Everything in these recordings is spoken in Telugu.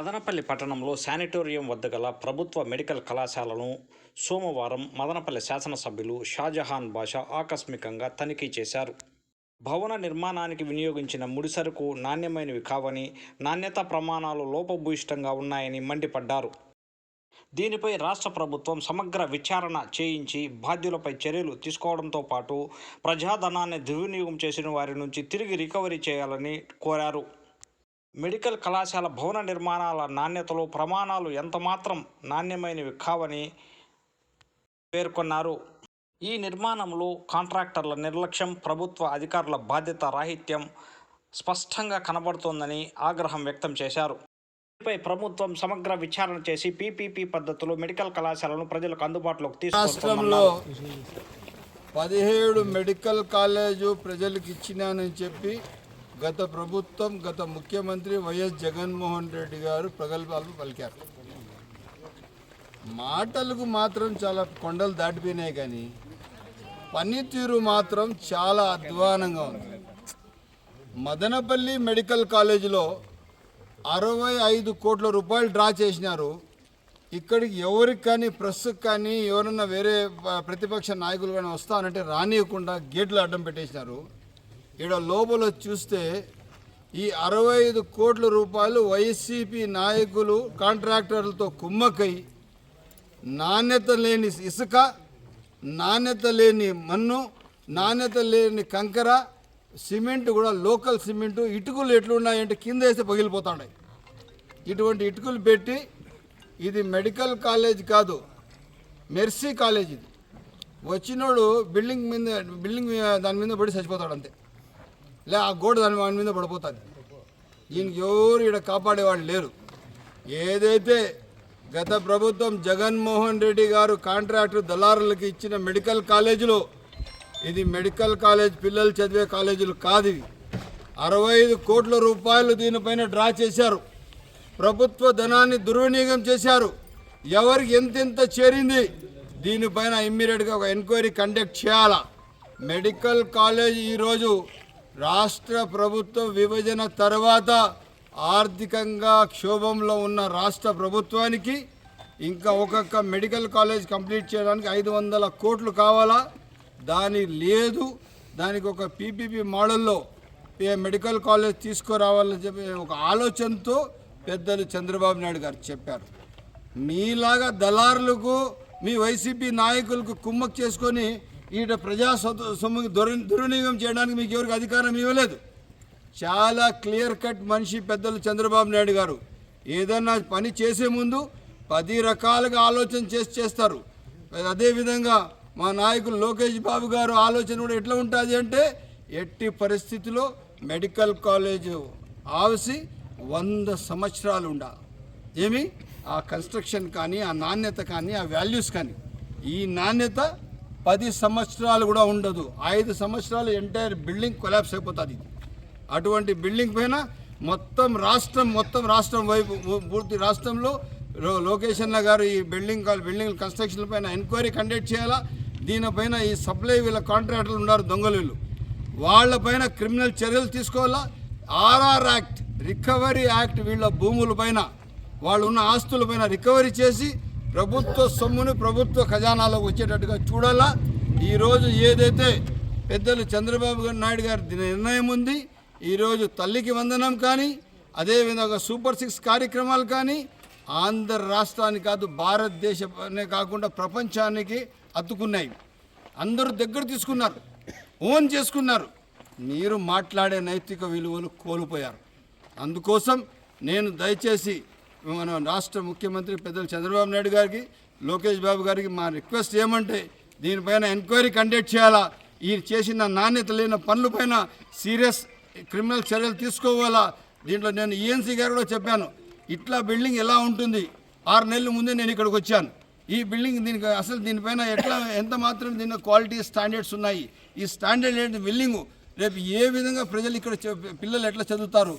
మదనపల్లి పట్టణంలో శానిటోరియం వద్ద గల ప్రభుత్వ మెడికల్ కళాశాలను సోమవారం మదనపల్లి శాసనసభ్యులు షాజహాన్ బాషా ఆకస్మికంగా తనిఖీ చేశారు. భవన నిర్మాణానికి వినియోగించిన ముడిసరుకు నాణ్యమైనవి కావని నాణ్యత ప్రమాణాలు లోపభూయిష్టంగా ఉన్నాయని మండిపడ్డారు. దీనిపై రాష్ట్ర ప్రభుత్వం సమగ్ర విచారణ చేయించి బాధ్యులపై చర్యలు తీసుకోవడంతో పాటు ప్రజాధనాన్ని దుర్వినియోగం చేసిన వారి నుంచి తిరిగి రికవరీ చేయాలని కోరారు. మెడికల్ కళాశాల భవన నిర్మాణాల నాణ్యతలో ప్రమాణాలు ఎంతమాత్రం నాణ్యమైనవి కావని పేర్కొన్నారు. ఈ నిర్మాణంలో కాంట్రాక్టర్ల నిర్లక్ష్యం ప్రభుత్వ అధికారుల బాధ్యత రాహిత్యం స్పష్టంగా కనబడుతోందని ఆగ్రహం వ్యక్తం చేశారు. దీనిపై ప్రభుత్వం సమగ్ర విచారణ చేసి పీపీపీ పద్ధతిలో మెడికల్ కళాశాలను ప్రజలకు అందుబాటులోకి రాష్ట్రంలో తీసుకొస్తున్నారు పదిహేడు మెడికల్ కాలేజు ప్రజలకు ఇచ్చినానని చెప్పి గత ప్రభుత్వం గత ముఖ్యమంత్రి వైఎస్ జగన్మోహన్ రెడ్డి గారు ప్రగల్భాలు పలికారు. మాటలకు మాత్రం చాలా కొండలు దాటిపోయినాయి కానీ పనితీరు మాత్రం చాలా అధ్వానంగా ఉంది. మదనపల్లి మెడికల్ కాలేజీలో అరవై ఐదు కోట్ల రూపాయలు డ్రా చేసినారు. ఇక్కడికి ఎవరికి కానీ ప్రెస్కి కానీ ఎవరన్నా వేరే ప్రతిపక్ష నాయకులు కానీ వస్తానంటే రానియకుండా గేట్లు అడ్డం పెట్టేసినారు. ఇక్కడ లోపల చూస్తే ఈ అరవై ఐదు కోట్ల రూపాయలు వైసీపీ నాయకులు కాంట్రాక్టర్లతో కుమ్మకై నాణ్యత లేని ఇసుక నాణ్యత లేని మన్ను నాణ్యత లేని కంకర సిమెంట్ కూడా లోకల్ సిమెంట్ ఇటుకలు ఎట్లున్నాయంటే కింద వేస్తే పగిలిపోతున్నాయి ఇటువంటి ఇటుకలు పెట్టి ఇది మెడికల్ కాలేజ్ కాదు మెర్సీ కాలేజ్ ఇది. వచ్చినోడు బిల్డింగ్ మీద బిల్డింగ్ దాని మీద పడి చచ్చిపోతాడు అంతే. లే ఆ గోడ దాని వాడి మీద పడిపోతుంది. దీనికి ఎవరు ఇక్కడ కాపాడేవాళ్ళు లేరు. ఏదైతే గత ప్రభుత్వం జగన్మోహన్ రెడ్డి గారు కాంట్రాక్టర్ దళారులకు ఇచ్చిన మెడికల్ కాలేజీలో ఇది మెడికల్ కాలేజ్ పిల్లలు చదివే కాలేజీలు కాదు ఇవి. అరవై ఐదు కోట్ల రూపాయలు దీనిపైన డ్రా చేశారు. ప్రభుత్వ ధనాన్ని దుర్వినియోగం చేశారు. ఎవరికి ఎంతెంత చేరింది దీనిపైన ఇమ్మీడియట్గా ఒక ఎంక్వైరీ కండక్ట్ చేయాలా. మెడికల్ కాలేజ్ ఈరోజు రాష్ట్ర ప్రభుత్వ విభజన తర్వాత ఆర్థికంగా క్షోభంలో ఉన్న రాష్ట్ర ప్రభుత్వానికి ఇంకా ఒక్కొక్క మెడికల్ కాలేజ్ కంప్లీట్ చేయడానికి ఐదు వందల కోట్లు కావాలా? దాని లేదు. దానికి ఒక పీపీపీ మోడల్లో ఏ మెడికల్ కాలేజ్ తీసుకురావాలని చెప్పి ఒక ఆలోచనతో పెద్దలు చంద్రబాబు నాయుడు గారు చెప్పారు. మీలాగా దళారులకు మీ వైసీపీ నాయకులకు కుమ్మక్ చేసుకొని ఈట ప్రజా సొమ్ము దుర్ దుర్వినియోగం చేయడానికి మీకు ఎవరికి అధికారం ఇవ్వలేదు. చాలా క్లియర్ కట్ మనిషి పెద్దలు చంద్రబాబు నాయుడు గారు. ఏదన్నా పని చేసే ముందు పది రకాలుగా ఆలోచన చేసి చేస్తారు. అదేవిధంగా మా నాయకులు లోకేష్ బాబు గారు ఆలోచన కూడా ఎట్లా ఉంటుంది అంటే ఎట్టి పరిస్థితిలో మెడికల్ కాలేజ్ ఆవసి వంద సంవత్సరాలు ఉండాలి. ఏమి? ఆ కన్స్ట్రక్షన్ కానీ ఆ నాణ్యత కానీ ఆ వాల్యూస్ కానీ. ఈ నాణ్యత పది సంవత్సరాలు కూడా ఉండదు. ఐదు సంవత్సరాలు ఎంటైర్ బిల్డింగ్ కొలాప్స్ అయిపోతుంది అటువంటి బిల్డింగ్ పైన మొత్తం రాష్ట్రం మొత్తం రాష్ట్రం వైపు పూర్తి రాష్ట్రంలో లో- లోకేష్ అన్న గారు ఈ బిల్డింగ్ కాల్- బిల్డింగ్ కన్స్ట్రక్షన్ పైన ఎంక్వైరీ కండక్ట్ చేయాలా? దీనిపైన ఈ సప్లై వీళ్ళ కాంట్రాక్టర్లు ఉన్నారు దొంగలు వాళ్ళపైన క్రిమినల్ చర్యలు తీసుకోవాలా? ఆర్ఆర్ యాక్ట్ రికవరీ యాక్ట్ వీళ్ళ భూములపైన వాళ్ళు ఉన్న ఆస్తులపైన రికవరీ చేసి ప్రభుత్వ సొమ్మును ప్రభుత్వ ఖజానాలోకి వచ్చేటట్టుగా చూడాలా? ఈరోజు ఏదైతే పెద్దలు చంద్రబాబు నాయుడు గారి నిర్ణయం ఉంది ఈరోజు తల్లికి వందనం కానీ అదేవిధంగా సూపర్ సిక్స్ కార్యక్రమాలు కానీ ఆంధ్ర రాష్ట్రానికి కాదు భారతదేశమే కాకుండా ప్రపంచానికి అత్తుకున్నాయి అందరూ దగ్గర తీసుకున్నారు ఓన్ చేసుకున్నారు. మీరు మాట్లాడే నైతిక విలువలు కోల్పోయారు. అందుకోసం నేను దయచేసి మన రాష్ట్ర ముఖ్యమంత్రి పెద్దలు చంద్రబాబు నాయుడు గారికి లోకేష్ బాబు గారికి మా రిక్వెస్ట్ ఏమంటే దీనిపైన ఎంక్వైరీ కండక్ట్ చేయాలా? ఈ చేసిన నాణ్యత లేని పనులపైన సీరియస్ క్రిమినల్ చర్యలు తీసుకోవాలా? దీంట్లో నేను ఈఎన్సీ గారు కూడా చెప్పాను. ఇట్లా బిల్డింగ్ ఎలా ఉంటుంది? ఆరు నెలల ముందే నేను ఇక్కడికి వచ్చాను. ఈ బిల్డింగ్ దీనికి అసలు దీనిపైన ఎట్లా ఎంత మాత్రం దీని క్వాలిటీ స్టాండర్డ్స్ ఉన్నాయి? ఈ స్టాండర్డ్ ఏంటి బిల్డింగు? రేపు ఏ విధంగా ప్రజలు ఇక్కడ పిల్లలు ఎట్లా చదువుతారు?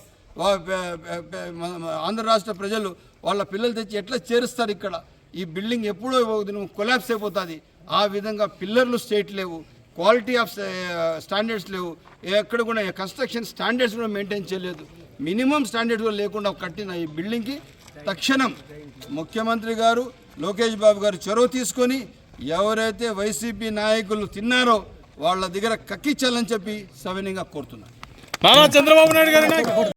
ఆంధ్ర రాష్ట్ర ప్రజలు వాళ్ళ పిల్లలు తెచ్చి ఎట్లా చేరుస్తారు ఇక్కడ? ఈ బిల్డింగ్ ఎప్పుడో దినం కొలాప్స్ అయిపోతుంది. ఆ విధంగా పిల్లర్లు స్టేట్ లేవు. క్వాలిటీ ఆఫ్ స్టాండర్డ్స్ లేవు. ఎక్కడ కూడా కన్స్ట్రక్షన్ స్టాండర్డ్స్ కూడా మెయింటైన్ చేయలేదు. మినిమం స్టాండర్డ్ కూడా లేకుండా కట్టిన ఈ బిల్డింగ్కి తక్షణం ముఖ్యమంత్రి గారు లోకేష్ బాబు గారు చొరవ తీసుకొని ఎవరైతే వైసీపీ నాయకులు తిన్నారో వాళ్ళ దగ్గర కక్కిచ్చాలని చెప్పి సవినీయంగా కోరుతున్నారు నారా చంద్రబాబు నాయుడు గారు